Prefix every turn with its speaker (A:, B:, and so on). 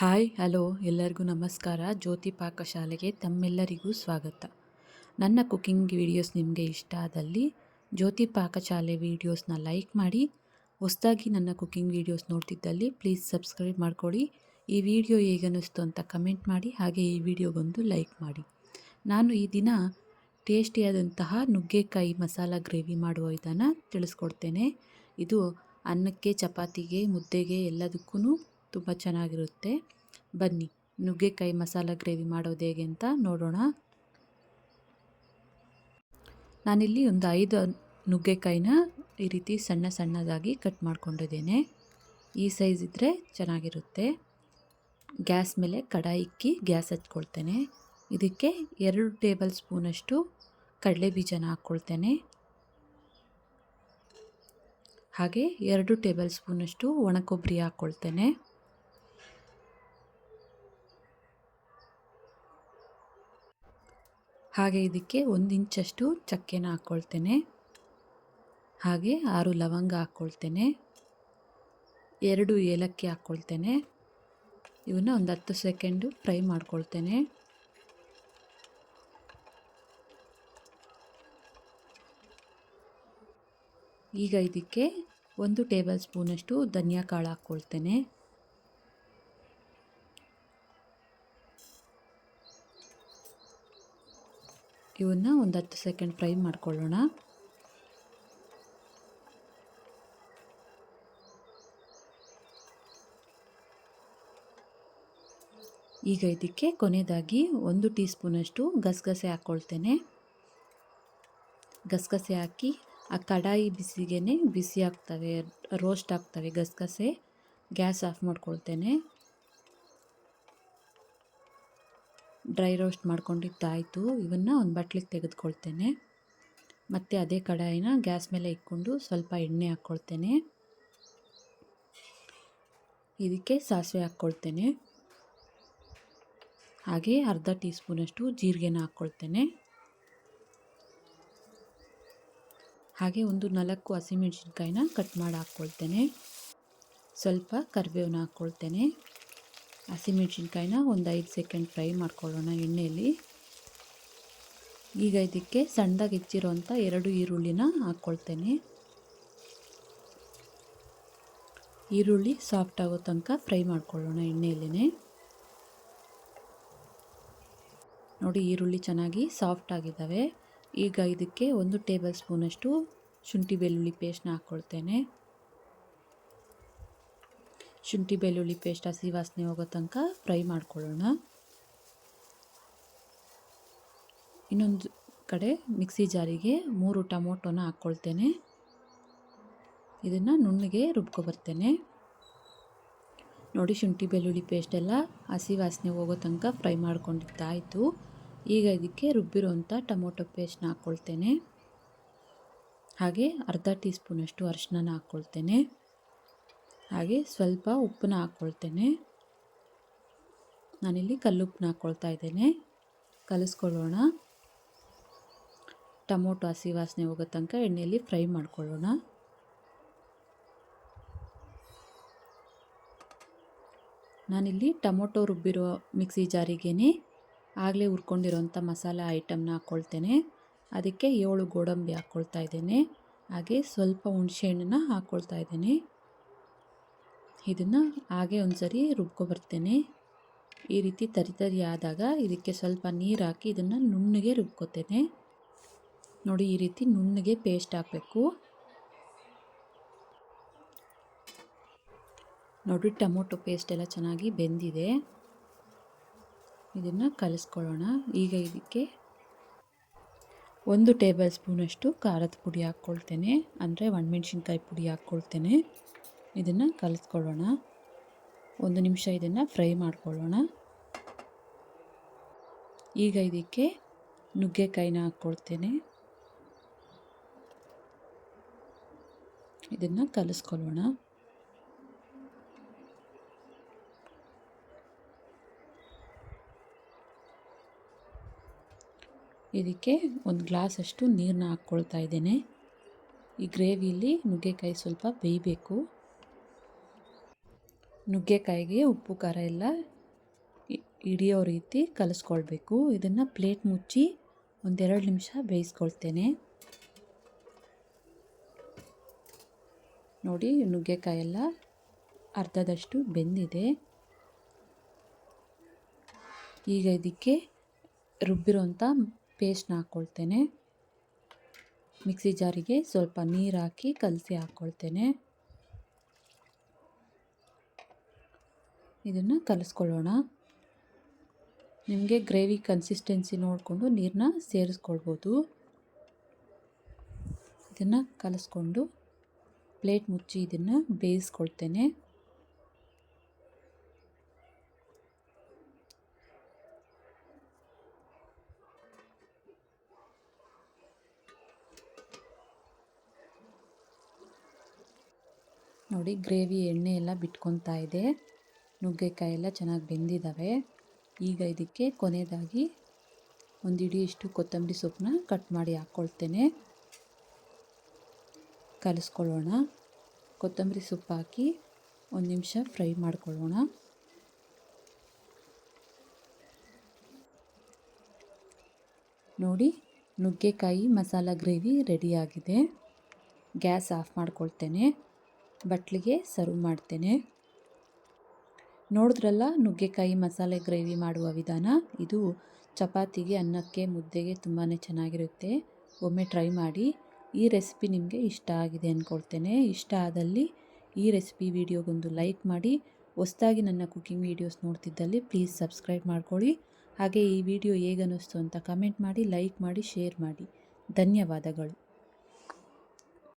A: Hi, hello, ಎಲ್ಲರಿಗೂ ನಮಸ್ಕಾರ. ಜ್ಯೋತಿ ಪಾಕಶಾಲೆಗೆ ತಮ್ಮೆಲ್ಲರಿಗೂ ಸ್ವಾಗತ. ನನ್ನ ಕುಕ್ಕಿಂಗ್ ವಿಡಿಯೋಸ್ ನಿಮಗೆ ಇಷ್ಟ ಆದಲ್ಲಿ ಜ್ಯೋತಿ ಪಾಕಶಾಲೆ ವೀಡಿಯೋಸ್ನ ಲೈಕ್ ಮಾಡಿ. ಹೊಸದಾಗಿ ನನ್ನ ಕುಕ್ಕಿಂಗ್ ವೀಡಿಯೋಸ್ ನೋಡ್ತಿದ್ದಲ್ಲಿ ಪ್ಲೀಸ್ ಸಬ್ಸ್ಕ್ರೈಬ್ ಮಾಡ್ಕೊಳ್ಳಿ ಈ ವಿಡಿಯೋ ಹೇಗನ್ನಿಸ್ತು ಅಂತ ಕಮೆಂಟ್ ಮಾಡಿ, ಹಾಗೆ ಈ ವಿಡಿಯೋಗೊಂದು ಲೈಕ್ ಮಾಡಿ. ನಾನು ಈ ದಿನ ಟೇಸ್ಟಿಯಾದಂತಹ ನುಗ್ಗೆಕಾಯಿ ಮಸಾಲ ಗ್ರೇವಿ ಮಾಡುವ ವಿಧಾನ ತಿಳಿಸ್ಕೊಡ್ತೇನೆ. ಇದು ಅನ್ನಕ್ಕೆ, ಚಪಾತಿಗೆ, ಮುದ್ದೆಗೆ ಎಲ್ಲದಕ್ಕೂ ತುಂಬ ಚೆನ್ನಾಗಿರುತ್ತೆ. ಬನ್ನಿ, ನುಗ್ಗೆಕಾಯಿ ಮಸಾಲ ಗ್ರೇವಿ ಮಾಡೋದು ಹೇಗೆ ಅಂತ ನೋಡೋಣ. ನಾನಿಲ್ಲಿ ಒಂದು ಐದು ನುಗ್ಗೆಕಾಯಿನ ಈ ರೀತಿ ಸಣ್ಣ ಸಣ್ಣದಾಗಿ ಕಟ್ ಮಾಡ್ಕೊಂಡಿದ್ದೇನೆ. ಈ ಸೈಜ್ ಇದ್ದರೆ ಚೆನ್ನಾಗಿರುತ್ತೆ. ಗ್ಯಾಸ್ ಮೇಲೆ ಕಡಾಯಿ ಇಕ್ಕಿ ಗ್ಯಾಸ್ ಹಚ್ಕೊಳ್ತೇನೆ. ಇದಕ್ಕೆ ಎರಡು ಟೇಬಲ್ ಸ್ಪೂನಷ್ಟು ಕಡಲೆ ಬೀಜನ ಹಾಕ್ಕೊಳ್ತೇನೆ. ಹಾಗೆ ಎರಡು ಟೇಬಲ್ ಸ್ಪೂನಷ್ಟು ಒಣ ಕೊಬ್ಬರಿ ಹಾಕ್ಕೊಳ್ತೇನೆ. ಹಾಗೆ ಇದಕ್ಕೆ ಒಂದು ಇಂಚಷ್ಟು ಚಕ್ಕೆನ ಹಾಕ್ಕೊಳ್ತೇನೆ ಹಾಗೆ ಆರು ಲವಂಗ ಹಾಕ್ಕೊಳ್ತೇನೆ ಎರಡು ಏಲಕ್ಕಿ ಹಾಕ್ಕೊಳ್ತೇನೆ ಇವನ್ನ ಒಂದು ಹತ್ತು ಸೆಕೆಂಡು ಫ್ರೈ ಮಾಡ್ಕೊಳ್ತೇನೆ. ಈಗ ಇದಕ್ಕೆ ಒಂದು ಟೇಬಲ್ ಸ್ಪೂನಷ್ಟು ಧನಿಯಾ ಕಾಳು ಹಾಕ್ಕೊಳ್ತೇನೆ ಇವನ್ನ ಒಂದು ಹತ್ತು ಸೆಕೆಂಡ್ ಫ್ರೈ ಮಾಡ್ಕೊಳ್ಳೋಣ. ಈಗ ಇದಕ್ಕೆ ಕೊನೆಯದಾಗಿ ಒಂದು ಟೀ ಸ್ಪೂನಷ್ಟು ಗಸಗಸೆ ಹಾಕ್ಕೊಳ್ತೇನೆ ಗಸಗಸೆ ಹಾಕಿ ಆ ಕಡಾಯಿ ಬಿಸಿಗೆ ಬಿಸಿ ಆಗ್ತವೆ ರೋಸ್ಟ್ ಆಗ್ತವೆ ಗಸಗಸೆ. ಗ್ಯಾಸ್ ಆಫ್ ಮಾಡ್ಕೊಳ್ತೇನೆ. ಡ್ರೈ ರೋಸ್ಟ್ ಮಾಡ್ಕೊಂಡಿದ್ದಾಯಿತು. ಇವನ್ನು ಒಂದು ಬಟ್ಲಿಗೆ ತೆಗೆದುಕೊಳ್ತೇನೆ. ಮತ್ತು ಅದೇ ಕಡಾಯಿನ ಗ್ಯಾಸ್ ಮೇಲೆ ಇಟ್ಕೊಂಡು ಸ್ವಲ್ಪ ಎಣ್ಣೆ ಹಾಕ್ಕೊಳ್ತೇನೆ. ಇದಕ್ಕೆ ಸಾಸಿವೆ ಹಾಕ್ಕೊಳ್ತೇನೆ. ಹಾಗೆ ಅರ್ಧ ಟೀ ಸ್ಪೂನಷ್ಟು ಜೀರಿಗೆನ ಹಾಕ್ಕೊಳ್ತೇನೆ. ಹಾಗೆ ಒಂದು ನಾಲ್ಕು ಹಸಿಮೆಣಸಿನ್ಕಾಯಿನ ಕಟ್ ಮಾಡಿ ಹಾಕ್ಕೊಳ್ತೇನೆ. ಸ್ವಲ್ಪ ಕರಿಬೇವನ್ನ ಹಾಕ್ಕೊಳ್ತೇನೆ. ಹಸಿಮೆಣ್ಸಿನ್ಕಾಯಿನ ಒಂದು ಐದು ಸೆಕೆಂಡ್ ಫ್ರೈ ಮಾಡ್ಕೊಳ್ಳೋಣ ಎಣ್ಣೆಯಲ್ಲಿ. ಈಗ ಇದಕ್ಕೆ ಸಣ್ಣದಾಗಿ ಹೆಚ್ಚಿರೋಂಥ ಎರಡು ಈರುಳ್ಳಿನ ಹಾಕ್ಕೊಳ್ತೇನೆ. ಈರುಳ್ಳಿ ಸಾಫ್ಟ್ ಆಗೋ ತನಕ ಫ್ರೈ ಮಾಡ್ಕೊಳ್ಳೋಣ ಎಣ್ಣೆಯಲ್ಲೇ ನೋಡಿ ಈರುಳ್ಳಿ ಚೆನ್ನಾಗಿ ಸಾಫ್ಟ್ ಆಗಿದ್ದಾವೆ. ಈಗ ಇದಕ್ಕೆ ಒಂದು ಟೇಬಲ್ ಸ್ಪೂನಷ್ಟು ಶುಂಠಿ ಬೆಳ್ಳುಳ್ಳಿ ಪೇಸ್ಟ್ನ ಹಾಕ್ಕೊಳ್ತೇನೆ. ಶುಂಠಿ, ಬೆಳ್ಳುಳ್ಳಿ ಪೇಸ್ಟ್, ಹಸಿ ವಾಸನೆ ಹೋಗೋ ತನಕ ಫ್ರೈ ಮಾಡ್ಕೊಳ್ಳೋಣ. ಇನ್ನೊಂದು ಕಡೆ ಮಿಕ್ಸಿ ಜಾರಿಗೆ ಮೂರು ಟೊಮೊಟೊನ ಹಾಕ್ಕೊಳ್ತೇನೆ. ಇದನ್ನು ನುಣ್ಣಗೆ ರುಬ್ಕೊಬರ್ತೇನೆ ನೋಡಿ ಶುಂಠಿ, ಬೆಳ್ಳುಳ್ಳಿ ಪೇಸ್ಟೆಲ್ಲ ಹಸಿ ವಾಸನೆ ಹೋಗೋ ತನಕ ಫ್ರೈ ಮಾಡ್ಕೊಂಡಿದ್ದಾಯಿತು. ಈಗ ಇದಕ್ಕೆ ರುಬ್ಬಿರುವಂಥ ಟೊಮೊಟೊ ಪೇಸ್ಟ್ನ ಹಾಕ್ಕೊಳ್ತೇನೆ. ಹಾಗೆ ಅರ್ಧ ಟೀ ಸ್ಪೂನಷ್ಟು ಅರಿಶಿನ ಹಾಕ್ಕೊಳ್ತೇನೆ. ಹಾಗೆ ಸ್ವಲ್ಪ ಉಪ್ಪನ್ನ ಹಾಕ್ಕೊಳ್ತೇನೆ. ನಾನಿಲ್ಲಿ ಕಲ್ಲುಪ್ಪನ್ನ ಹಾಕ್ಕೊಳ್ತಾ ಇದ್ದೇನೆ. ಕಲಿಸ್ಕೊಳ್ಳೋಣ. ಟೊಮೊಟೊ ಹಸಿ ವಾಸನೆ ಹೋಗೋ ತನಕ ಎಣ್ಣೆಯಲ್ಲಿ ಫ್ರೈ ಮಾಡ್ಕೊಳ್ಳೋಣ. ನಾನಿಲ್ಲಿ ಟೊಮೊಟೊ ರುಬ್ಬಿರೋ ಮಿಕ್ಸಿ ಜಾರಿಗೇನೆ ಆಗಲೇ ಹುರ್ಕೊಂಡಿರೋಂಥ ಮಸಾಲ ಐಟಮ್ನ ಹಾಕ್ಕೊಳ್ತೇನೆ. ಅದಕ್ಕೆ ಏಳು ಗೋಡಂಬಿ ಹಾಕ್ಕೊಳ್ತಾ ಇದ್ದೇನೆ. ಹಾಗೆ ಸ್ವಲ್ಪ ಹುಣಸೆಹಣ್ಣನ್ನ ಹಾಕ್ಕೊಳ್ತಾ ಇದ್ದೇನೆ. ಇದನ್ನು ಹಾಗೆ ಒಂದು ಸರಿ ರುಬ್ಕೊಬರ್ತೇನೆ. ಈ ರೀತಿ ತರಿ ತರಿ ಆದಾಗ ಇದಕ್ಕೆ ಸ್ವಲ್ಪ ನೀರು ಹಾಕಿ ಇದನ್ನು ನುಣ್ಣಗೆ ರುಬ್ಕೋತೇನೆ. ನೋಡಿ ಈ ರೀತಿ ನುಣ್ಣಗೆ ಪೇಸ್ಟ್ ಹಾಕಬೇಕು. ನೋಡಿ ಟೊಮೊಟೊ ಪೇಸ್ಟ್ ಎಲ್ಲ ಚೆನ್ನಾಗಿ ಬೆಂದಿದೆ. ಇದನ್ನು ಕಲಿಸ್ಕೊಳ್ಳೋಣ. ಈಗ ಇದಕ್ಕೆ ಒಂದು ಟೇಬಲ್ ಸ್ಪೂನಷ್ಟು ಖಾರದ ಪುಡಿ ಹಾಕ್ಕೊಳ್ತೇನೆ. ಅಂದರೆ ಒಣಮೆಣ್ಸಿನ್ಕಾಯಿ ಪುಡಿ ಹಾಕ್ಕೊಳ್ತೇನೆ. ಇದನ್ನು ಕಲಿಸ್ಕೊಳ್ಳೋಣ ಒಂದು ನಿಮಿಷ ಇದನ್ನು ಫ್ರೈ ಮಾಡ್ಕೊಳ್ಳೋಣ. ಈಗ ಇದಕ್ಕೆ ನುಗ್ಗೆಕಾಯಿನ ಹಾಕ್ಕೊಳ್ತೇನೆ ಇದನ್ನು ಕಲಿಸ್ಕೊಳ್ಳೋಣ. ಇದಕ್ಕೆ ಒಂದು ಗ್ಲಾಸಷ್ಟು ನೀರನ್ನ ಹಾಕ್ಕೊಳ್ತಾ ಇದ್ದೇನೆ. ಈ ಗ್ರೇವಿಲಿ ನುಗ್ಗೆಕಾಯಿ ಸ್ವಲ್ಪ ಬೇಯಬೇಕು. ನುಗ್ಗೆಕಾಯಿಗೆ ಉಪ್ಪು, ಖಾರ ಎಲ್ಲ ಹಿಡಿಯೋ ರೀತಿ ಕಲಿಸ್ಕೊಳ್ಬೇಕು. ಇದನ್ನು ಪ್ಲೇಟ್ ಮುಚ್ಚಿ ಒಂದೆರಡು ನಿಮಿಷ ಬೇಯಿಸ್ಕೊಳ್ತೇನೆ. ನೋಡಿ ನುಗ್ಗೆಕಾಯಿ ಎಲ್ಲ ಅರ್ಧದಷ್ಟು ಬೆಂದಿದೆ. ಈಗ ಇದಕ್ಕೆ ರುಬ್ಬಿರೋಂಥ ಪೇಸ್ಟ್ನ ಹಾಕ್ಕೊಳ್ತೇನೆ. ಮಿಕ್ಸಿ ಜಾರಿಗೆ ಸ್ವಲ್ಪ ನೀರು ಹಾಕಿ ಕಲಸಿ ಹಾಕ್ಕೊಳ್ತೇನೆ. ಇದನ್ನು ಕಲಿಸ್ಕೊಳ್ಳೋಣ. ನಿಮಗೆ ಗ್ರೇವಿ ಕನ್ಸಿಸ್ಟೆನ್ಸಿ ನೋಡಿಕೊಂಡು ನೀರನ್ನ ಸೇರಿಸ್ಕೊಳ್ಬೋದು. ಇದನ್ನು ಕಲಿಸ್ಕೊಂಡು ಪ್ಲೇಟ್ ಮುಚ್ಚಿ ಇದನ್ನು ಬೇಯಿಸ್ಕೊಳ್ತೇನೆ. ನೋಡಿ, ಗ್ರೇವಿ ಎಣ್ಣೆ ಎಲ್ಲ ಬಿಟ್ಕೊತಾ ಇದೆ. ನುಗ್ಗೆಕಾಯಿ ಎಲ್ಲ ಚೆನ್ನಾಗಿ ಬೆಂದಿದ್ದಾವೆ ಈಗ ಇದಕ್ಕೆ ಕೊನೆಯದಾಗಿ ಒಂದು ಕೊತ್ತಂಬರಿ ಸೊಪ್ಪನ್ನ ಕಟ್ ಮಾಡಿ ಹಾಕ್ಕೊಳ್ತೇನೆ ಕಲಿಸ್ಕೊಳ್ಳೋಣ. ಕೊತ್ತಂಬರಿ ಸೊಪ್ಪು ಹಾಕಿ ಒಂದು ನಿಮಿಷ ಫ್ರೈ ಮಾಡ್ಕೊಳ್ಳೋಣ. ನೋಡಿ, ನುಗ್ಗೆಕಾಯಿ ಮಸಾಲ ಗ್ರೇವಿ ರೆಡಿಯಾಗಿದೆ ಗ್ಯಾಸ್ ಆಫ್ ಮಾಡ್ಕೊಳ್ತೇನೆ. ಬಟ್ಲಿಗೆ ಸರ್ವ್ ಮಾಡ್ತೇನೆ. ನೋಡಿದ್ರಲ್ಲ, ನುಗ್ಗೆಕಾಯಿ ಮಸಾಲೆ ಗ್ರೇವಿ ಮಾಡುವ ವಿಧಾನ? ಇದು ಚಪಾತಿಗೆ, ಅನ್ನಕ್ಕೆ, ಮುದ್ದೆಗೆ ತುಂಬಾ ಚೆನ್ನಾಗಿರುತ್ತೆ. ಒಮ್ಮೆ ಟ್ರೈ ಮಾಡಿ. ಈ ರೆಸಿಪಿ ನಿಮಗೆ ಇಷ್ಟ ಆಗಿದೆ ಅಂದ್ಕೊಳ್ತೇನೆ ಇಷ್ಟ ಆದಲ್ಲಿ ಈ ರೆಸಿಪಿ ವಿಡಿಯೋಗೊಂದು ಲೈಕ್ ಮಾಡಿ. ಹೊಸ್ದಾಗಿ ನನ್ನ ಕುಕ್ಕಿಂಗ್ ವೀಡಿಯೋಸ್ ನೋಡ್ತಿದ್ದಲ್ಲಿ ಪ್ಲೀಸ್ ಸಬ್ಸ್ಕ್ರೈಬ್ ಮಾಡ್ಕೊಳ್ಳಿ. ಹಾಗೆ ಈ ವಿಡಿಯೋ ಹೇಗನ್ನಿಸ್ತು ಅಂತ ಕಮೆಂಟ್ ಮಾಡಿ, ಲೈಕ್ ಮಾಡಿ, ಶೇರ್ ಮಾಡಿ. ಧನ್ಯವಾದಗಳು.